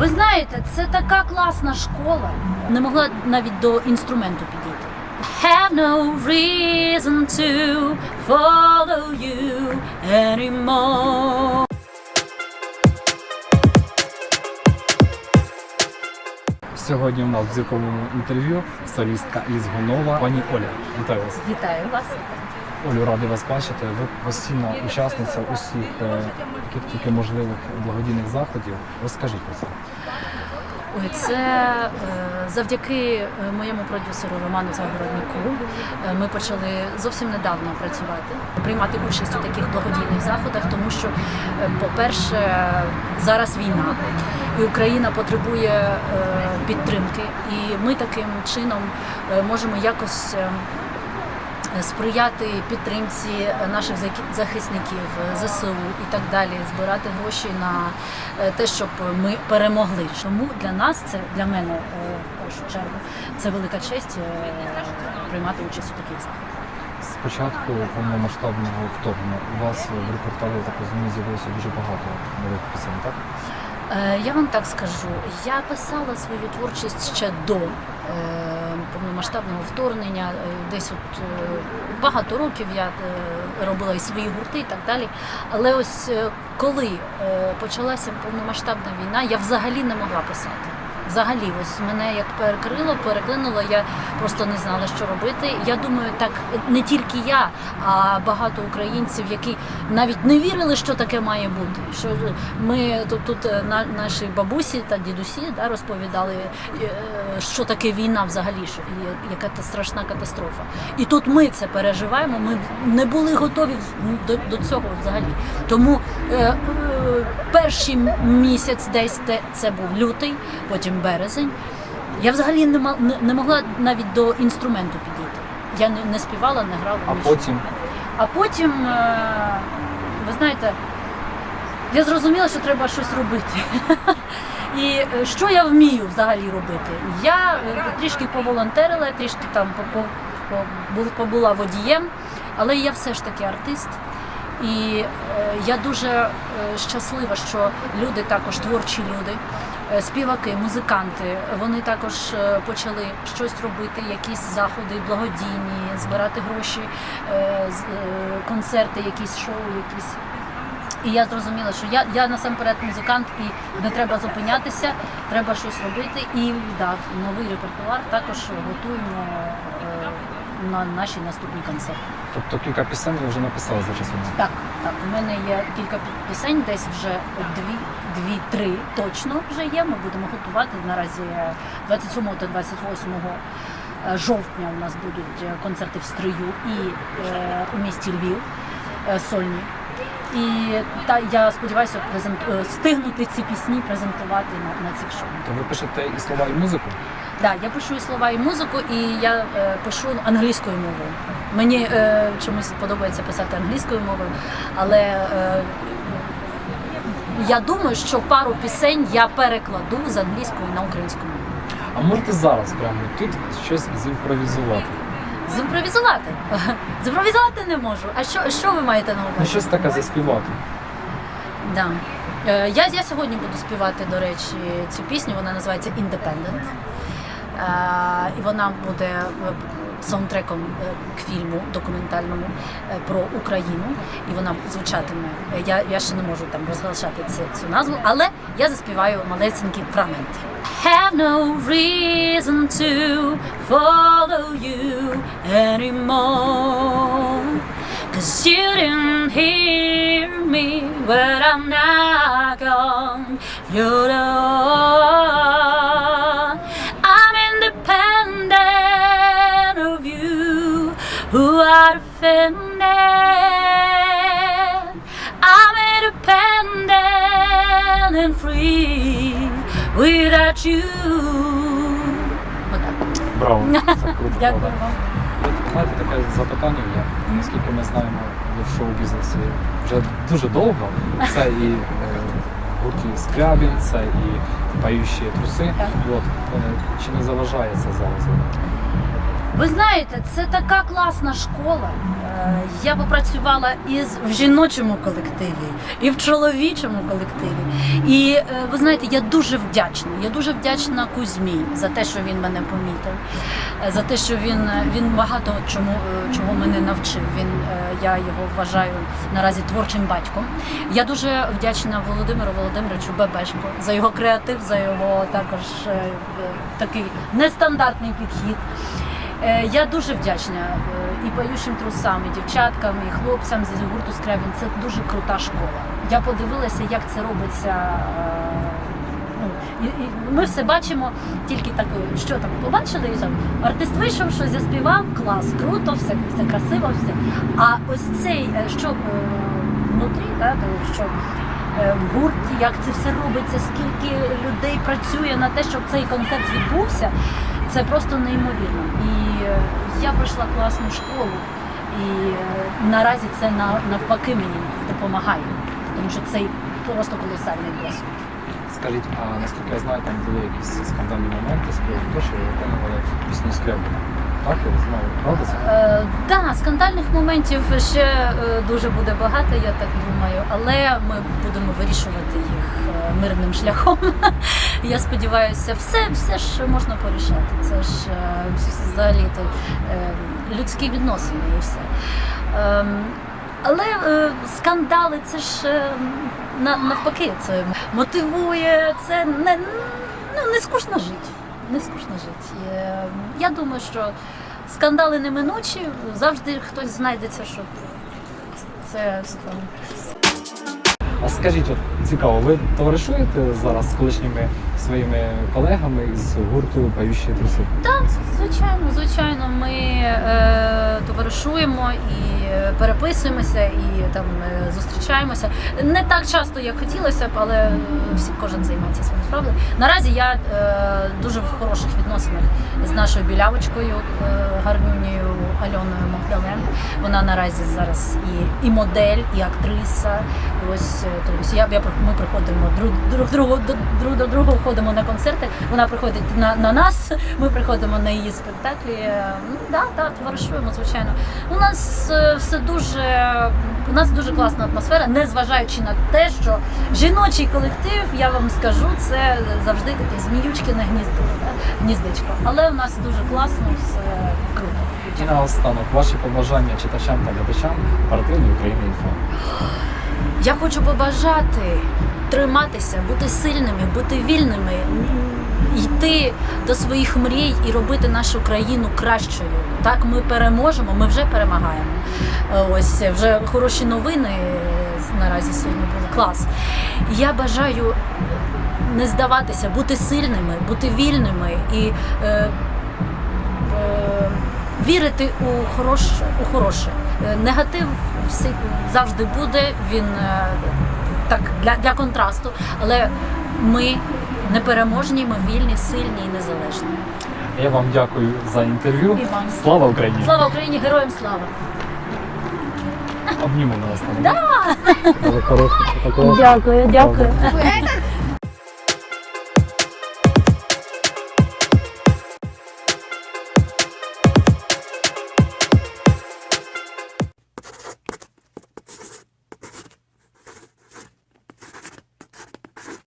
Ви знаєте, це така класна школа. Не могла навіть до інструменту підійти. Have no reason to follow you anymore. Сьогодні у нас в зірковому інтерв'ю солістка із Гонова, пані Оля. Вітаю вас. Вітаю вас. Олю, радий вас бачити. Ви постійна учасниця усіх е, яких тільки можливих благодійних заходів. Розкажіть про це. Ой, це е, завдяки е, моєму продюсеру Роману Загороднику. е, Ми почали зовсім недавно працювати, приймати участь у таких благодійних заходах, тому що, по-перше, зараз війна, і Україна потребує е, підтримки, і ми таким чином можемо якось. Сприяти підтримці наших захисників ЗСУ і так далі, збирати гроші на е, те, щоб ми перемогли. Тому для нас це для мене е, в першу чергу це велика честь е, приймати участь у таких заходах. Спочатку повномасштабного вторгнення у вас в репертуарі, я так розумію, з'явилося дуже багато нових пісень, так? Е, Я вам так скажу, я писала свою творчість ще до е, повномасштабного вторгнення. Е, Десь от багато років я робила і свої гурти, і так далі. Але ось коли почалася повномасштабна війна, я взагалі не могла писати. Взагалі, ось мене як перекрило, переклинуло, я просто не знала, що робити. Я думаю, так не тільки я, а багато українців, які навіть не вірили, що таке має бути. Що ми тут, тут е, на, наші бабусі та дідусі да, розповідали, е, що таке війна взагалі, що яка страшна катастрофа. І тут ми це переживаємо. Ми не були готові до, до цього взагалі. Тому е, перший місяць десь це був лютий, потім березень. Я взагалі не, не, не могла навіть до інструменту підійти. Я не, не співала, не грала. А нічого. потім А потім, е, ви знаєте, я зрозуміла, що треба щось робити. І е, що я вмію взагалі робити? Я е, трішки поволонтерила, трішки там по- по- по- бу- побула водієм, але я все ж таки артист. І е, я дуже е, щаслива, що люди також творчі люди, е, співаки, музиканти, вони також почали щось робити, якісь заходи благодійні, збирати гроші, концерти, якісь шоу, якісь. І я зрозуміла, що я, я насамперед музикант і не треба зупинятися, треба щось робити. І да, новий репертуар також готуємо на наші наступні концерти. тобто кілька пісень ви вже написали за час війни. Так, так. У мене є кілька пісень, десь вже дві, дві-три точно вже є. Ми будемо готувати. Наразі е, 27 та 28 е, жовтня у нас будуть е, концерти в Стрию і е, у місті Львів е, сольні. І та я сподіваюся презент... е, встигнути ці пісні презентувати на, на цих шоу. То ви пишете і слова, і музику. Да, я пишу і слова і музику, і я е, пишу англійською мовою. Мені е, чомусь подобається писати англійською мовою, але е, я думаю, що пару пісень я перекладу з англійської на українську мову. А можете зараз прямо тут щось зімпровізувати? Зімпровізувати. Зімпровізувати не можу. А що, що ви маєте на Ну увазі? щось таке заспівати. Да. Е, Я, я сьогодні буду співати, до речі, цю пісню. Вона називається Independent. Е, І вона буде е, саундтреком е, к фільму документальному про Україну. І вона звучатиме. Я, я ще не можу там розглашати цю, цю назву, але я заспіваю малесенький фрагмент. Have no reason to follow you anymore. Cause you didn't hear me when I'm not gone. You're. I'm independent of you, who are offended. I'm independent and free without you. Отак. Браво! Це круто. Дякую правда. вам. Знаєте, таке запитання є. Наскільки ми знаємо ви в шоу-бізнесі вже дуже довго. Це і е, гурті Скрябін, це і паючі труси. Так. От, е, чи не заважає це зараз? Ви знаєте, це така класна школа. Е, Я попрацювала із в жіночому колективі, і в чоловічому колективі. І е, ви знаєте, я дуже вдячна. Я дуже вдячна Кузьмі за те, що він мене помітив, е, за те, що він, він багато чому чого мене навчив. Він я його вважаю наразі творчим батьком. Я дуже вдячна Володимиру Володимировичу Бебешко за його креатив, за його також такий нестандартний підхід. Е, Я дуже вдячна е, і поющим трусам, і дівчаткам, і хлопцям з гурту Скребін. Це дуже крута школа. Я подивилася, як це робиться. е, ну, І, і ми все бачимо тільки так, що там побачили, і там артист вийшов, що заспівав, клас, круто, все, все красиво, все. А ось цей, що внутрі, да, що в гурті, як це все робиться, скільки людей працює на те, щоб цей концерт відбувся, це просто неймовірно. І е, я пройшла класну школу, і е, наразі це навпаки мені допомагає, тому що це просто колосальний досвід. Скажіть, а наскільки я знаю, там були якісь скандальні моменти з приводу того, що ви виконували пісню Скрябіна. Так, я знаю, правда? Е, да, скандальних моментів ще е, дуже буде багато, я так думаю, але ми будемо вирішувати їх е, мирним шляхом. Я сподіваюся, все, все ж можна порішати. Це ж взагалі то, людські відносини і все. Ем, але скандали це ж на, навпаки, це мотивує, це не, ну, не скучно жити. Не скучно жити. Е, я думаю, що скандали неминучі, завжди хтось знайдеться, щоб це А скажіть, от цікаво, ви товаришуєте зараз з колишніми своїми колегами з гурту Пающі труси? Так, звичайно, звичайно, ми е, товаришуємо і переписуємося, і там е, зустрічаємося. Не так часто, як хотілося б, але всі кожен займається своїм справою. Наразі я е, дуже в хороших відносинах з нашою білявочкою, е, гарнюнею Альоною Магдален. Вона наразі зараз і, і модель, і актриса. І ось е, тобто я, я ми приходимо друг, друг, другу, друг до друга ходимо на концерти. Вона приходить на, на нас, ми приходимо на її спектаклі. Ну да, да, товаришуємо, звичайно. У нас все дуже у нас дуже класна атмосфера, незважаючи на те, що жіночий колектив, я вам скажу, це завжди таке зміючки на гніздо, гніздечко. Але у нас дуже класно, все круто. І наостанок, ваші побажання читачам та глядачам партийної України інфо. Я хочу побажати триматися, бути сильними, бути вільними, йти до своїх мрій і робити нашу країну кращою. Так ми переможемо, ми вже перемагаємо. Е, Ось вже хороші новини е, наразі сьогодні були клас. Я бажаю не здаватися, бути сильними, бути вільними і е, е, вірити у хороше. У хороше. Е, Негатив завжди буде, він так для, для контрасту, але ми непереможні, ми вільні, сильні і незалежні. Я вам дякую за інтерв'ю. І вам. Слава Україні! Слава Україні, героям слава! Обнімемо нас там. Да. Дякую, дякую.